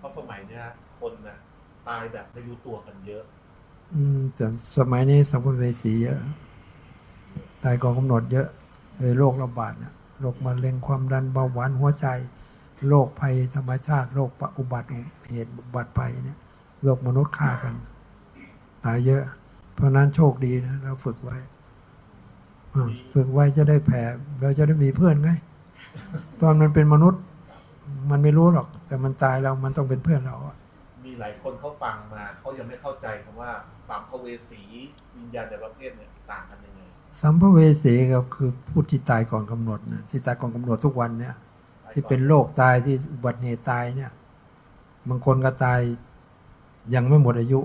เพราะสมัยเนี้ยคนน่ะตายแบบไม่รู้ตัวกันเยอะ อืมแต่สมัยนี้สัมภเวสีเยอะ ตายก่อนกำหนดเยอะเลยโรคระบาดเนี่ยโรคมะเร็งความดันเบาหวานหัวใจโรคภัยธรรมชาติโรคอุบัติเหตุอุบัติภัยเนี่ยโรคมนุษย์ฆ่ากัน ตายเยอะ เพราะฉะนั้นโชคดีนะเราฝึกไว้อ่าฝึกไว้จะได้แผ่เราจะได้มีเพื่อนไง ตอนมันเป็นมนุษย์ มันไม่รู้หรอก แต่มันตายแล้วมันต้องเป็นเพื่อนเราอะมีหลายคนเขาฟังมาเขายังไม่เข้าใจคำว่าสัมภเวสีวิญญาณในประเภทเนี่ยต่างกันยังไงสัมภเวสีก็คือผู้ที่ตายก่อนกำหนดนะที่ตายก่อนกำหนดทุกวันเนี่ย ที่เป็นโรคตายที่อุบัติเหตุตายเนี่ยบางคนก็ตายยังไม่หมดอายุ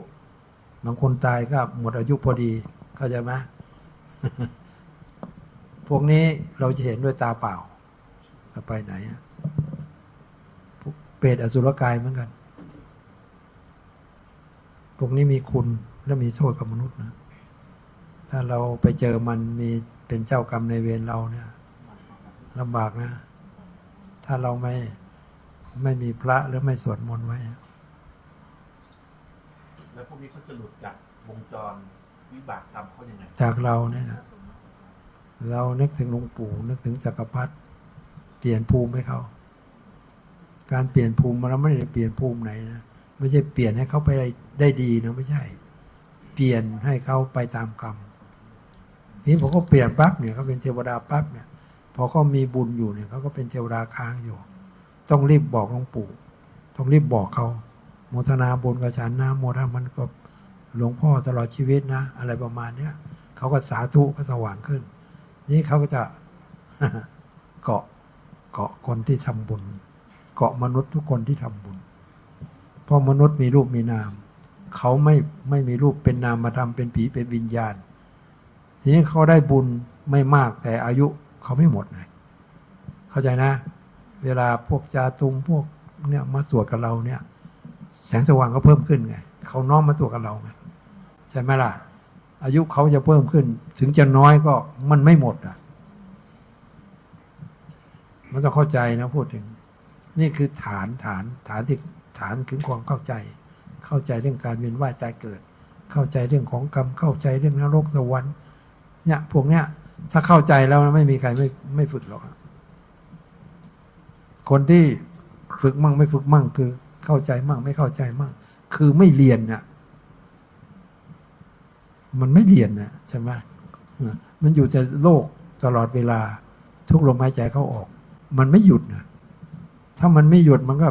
บางคนตายก็หมดอายุพอดีเข้าใจไหมพวกนี้เราจะเห็นด้วยตาเปล่าจะไปไหนอะพวกเป รตอสุรกายเหมือนกัน พวกนี้มีคุณและมีโทษกับมนุษย์นะ ถ้าเราไปเจอมันมีเป็นเจ้ากรรมในายเวรเราเนี่ยลำบากนะ ถ้าเราไม่ไม่มีพระหรือไม่สวดมนต์ไว้ แล้วพวกนี้เขาจะหลุดจากวงจรวิบากกรรมเขายังไง จากเราเนี่ยนะเรานึกถึงหลวงปู่นึกถึงจักรพรรดิเปลี่ยนภูมิให้เขา การเปลี่ยนภูมิเราไม่ได้เปลี่ยนภูมิไหนนะไม่ใช่เปลี่ยนให้เขาไปได้ไดีนะไม่ใช่ เปลี่ยนให้เขาไปตามกรรมทีนี้พอเขาเปลี่ยนปั๊บเนี่ยเขาเป็นเทวดาปั๊บเนี่ยพอเขามีบุญอยู่เนี่ยเขาก็เป็นเทวดาค้างอยู่ ต้องรีบบอกหลวงปู่ ต้องรีบบอกเขาโมทนาบุญกับฉันนะโมทนามันก็หลวงพ่อตลอดชีวิตนะ อะไรประมาณเนี้ยเขาก็สาธุก็สว่างขึ้น นี่เขาก็จะเกาะเกาะคนที่ทำบุญ เกาะมนุษย์ทุกคนที่ทำบุญ เพราะมนุษย์มีรูปมีนาม เขาไม่ไม่มีรูปเป็นนามมาทำเป็นผีเป็นวิญญาณ ทีนี้เขาได้บุญไม่มากแต่อายุเขาไม่หมดไงเข้าใจนะ เวลาพวกจาตุมพวกเนี่ยมาสวดกับเราเนี่ย แสงสว่างก็เพิ่มขึ้นไงเขาน้อมมาสวดกับเราไงใช่ไหมล่ะ อายุเขาจะเพิ่มขึ้น ถึงจะน้อยก็มันไม่หมดอะมันต้องเข้าใจนะพูดถึง นี่คือฐานฐานฐานที่ฐานถึงความเข้าใจ เข้าใจเรื่องการเวียนว่ายใจเกิด เข้าใจเรื่องของกรรมเข้าใจเรื่องนรกสวรรค์เนี่ยพวกเนี้ยถ้าเข้าใจแล้วไม่มีใครไม่ไม่ฝึกหรอกคนที่ฝึกมั่งไม่ฝึกมั่งคือเข้าใจมั่งไม่เข้าใจมั่งคือไม่เรียนน่ะมันไม่เรียนนะใช่ไหมมันอยู่แต่โลกตลอดเวลา ทุกลมหายใจเข้าออก มันไม่หยุดนะ ถ้ามันไม่หยุดมันก็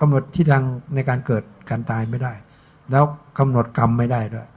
กำหนดที่ทางในการเกิดการตายไม่ได้ แล้วกำหนดกรรมไม่ได้ด้วย